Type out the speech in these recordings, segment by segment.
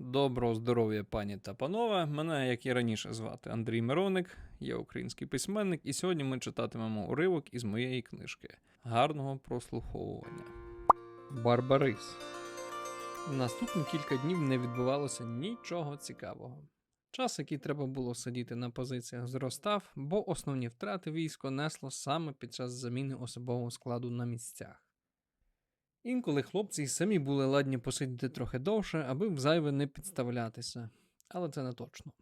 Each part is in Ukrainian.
Доброго здоров'я, пані та панове. Мене, як і раніше, звати Андрій Мироник, я український письменник, і сьогодні ми читатимемо уривок із моєї книжки. Гарного прослуховування. Барбарис. Наступні кілька днів не відбувалося нічого цікавого. Час, який треба було сидіти на позиціях, зростав, бо основні втрати військо несло саме під час заміни особового складу на місцях. Інколи хлопці й самі були ладні посидіти трохи довше, аби взайве не підставлятися, але це не точно.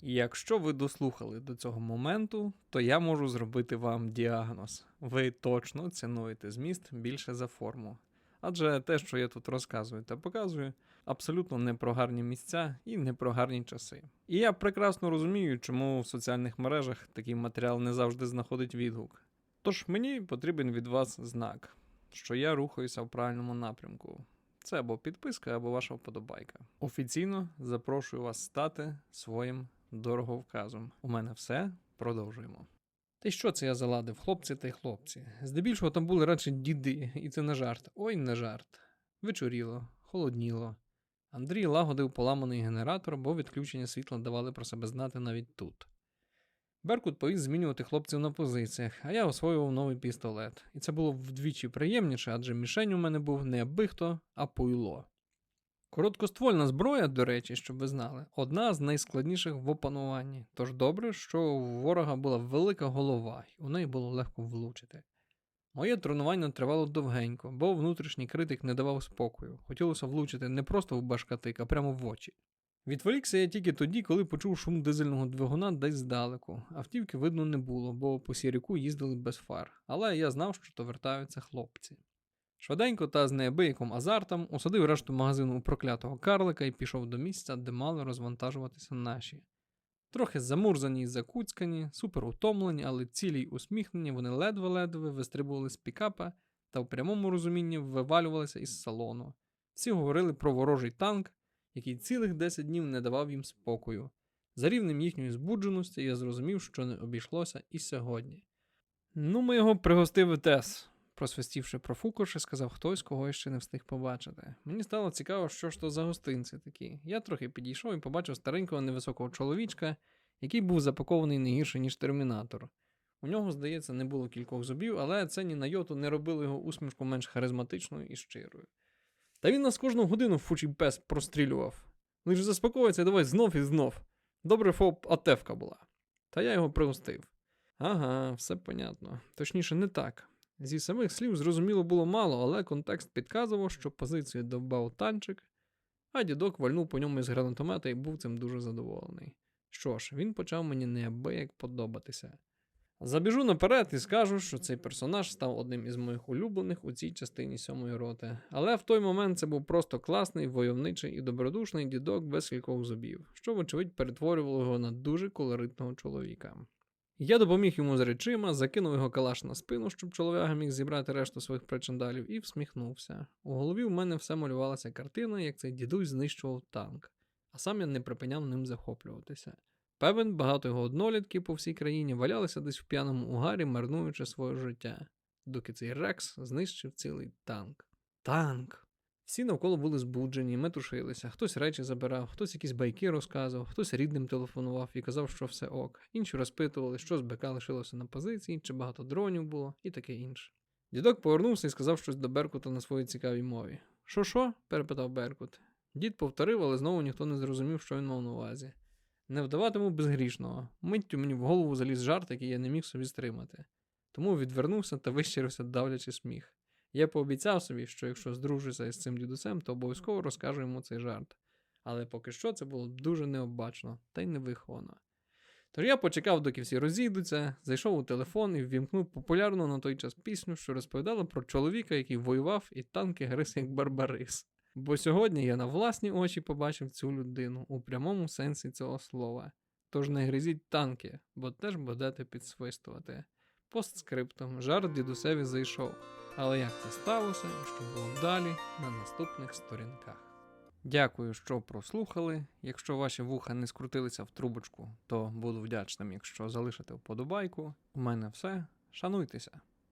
Якщо ви дослухали до цього моменту, то я можу зробити вам діагноз. Ви точно цінуєте зміст більше за форму. Адже те, що я тут розказую та показую, абсолютно не про гарні місця і не про гарні часи. І я прекрасно розумію, чому в соціальних мережах такий матеріал не завжди знаходить відгук. Тож мені потрібен від вас знак, що я рухаюся в правильному напрямку. Це або підписка, або ваша вподобайка. Офіційно запрошую вас стати своїм дороговказом. У мене все. Продовжуємо. Та й що це я заладив, хлопці та й хлопці? Здебільшого там були радше діди, і це не жарт. Ой, не жарт. Вечоріло, холодніло. Андрій лагодив поламаний генератор, бо відключення світла давали про себе знати навіть тут. Беркут повіз змінювати хлопців на позиціях, а я освоював новий пістолет. І це було вдвічі приємніше, адже мішень у мене був не аби хто, а пуйло. Короткоствольна зброя, до речі, щоб ви знали, одна з найскладніших в опануванні. Тож добре, що у ворога була велика голова, і у неї було легко влучити. Моє тренування тривало довгенько, бо внутрішній критик не давав спокою. Хотілося влучити не просто в башкатик, а прямо в очі. Відволікся я тільки тоді, коли почув шум дизельного двигуна десь здалеку. Автівки видно не було, бо по сіріку їздили без фар, але я знав, що то вертаються хлопці. Швиденько та з неабияким азартом усадив решту магазину у проклятого карлика і пішов до місця, де мали розвантажуватися наші. Трохи замурзані й закуцькані, супер утомлені, але цілі й усміхнені, вони ледве-ледве вистрибували з пікапа та в прямому розумінні вивалювалися із салону. Всі говорили про ворожий танк, який цілих 10 днів не давав їм спокою. За рівнем їхньої збудженості я зрозумів, що не обійшлося і сьогодні. Ну, ми його пригостив ТЕС, просвистівши профукавши, сказав хтось, кого я ще не встиг побачити. Мені стало цікаво, що ж то за гостинці такі. Я трохи підійшов і побачив старенького невисокого чоловічка, який був запакований не гірше, ніж термінатор. У нього, здається, не було кількох зубів, але це ні на йоту не робило його усмішку менш харизматичною і щирою. Та він нас кожну годину фучий пес прострілював. Лиш заспокоїться, давай знов і знов. Добре, фоп атевка була. Та я його пригостив. Ага, все понятно. Точніше, не так. Зі самих слів зрозуміло було мало, але контекст підказував, що позицію довбав танчик, а дідок вальнув по ньому із гранатомета і був цим дуже задоволений. Що ж, він почав мені неабияк подобатися. Забіжу наперед і скажу, що цей персонаж став одним із моїх улюблених у цій частині сьомої роти. Але в той момент це був просто класний, войовничий і добродушний дідок без кількох зубів, що, вочевидь, перетворювало його на дуже колоритного чоловіка. Я допоміг йому з речима, закинув його калаш на спину, щоб чолов'яга міг зібрати решту своїх причандалів, і всміхнувся. У голові в мене все малювалася картина, як цей дідусь знищував танк, а сам я не припиняв ним захоплюватися. Певен, багато його однолітків по всій країні валялися десь в п'яному угарі, марнуючи своє життя, доки цей Рекс знищив цілий танк. Танк! Всі навколо були збуджені, метушилися, хтось речі забирав, хтось якісь байки розказував, хтось рідним телефонував і казав, що все ок. Інші розпитували, що з БК лишилося на позиції, чи багато дронів було, і таке інше. Дідок повернувся і сказав щось до Беркута на своїй цікавій мові. Що що? перепитав Беркут. Дід повторив, але знову ніхто не зрозумів, що він мав на увазі. Не вдаватиму безгрішного. Миттю мені в голову заліз жарт, який я не міг собі стримати. Тому відвернувся та вищирився, давлячи сміх. Я пообіцяв собі, що якщо здружуся із цим дідусем, то обов'язково розкажу йому цей жарт. Але поки що це було дуже необачно та й невиховано. Тож я почекав, доки всі розійдуться, зайшов у телефон і ввімкнув популярну на той час пісню, що розповідала про чоловіка, який воював і танки гриз як барбарис. Бо сьогодні я на власні очі побачив цю людину у прямому сенсі цього слова. Тож не гризіть танки, бо теж будете підсвистувати. Постскриптом жарт дідусеві зайшов. Але як це сталося що було далі на наступних сторінках. Дякую, що прослухали. Якщо ваші вуха не скрутилися в трубочку, то буду вдячним, якщо залишите вподобайку. У мене все. Шануйтеся!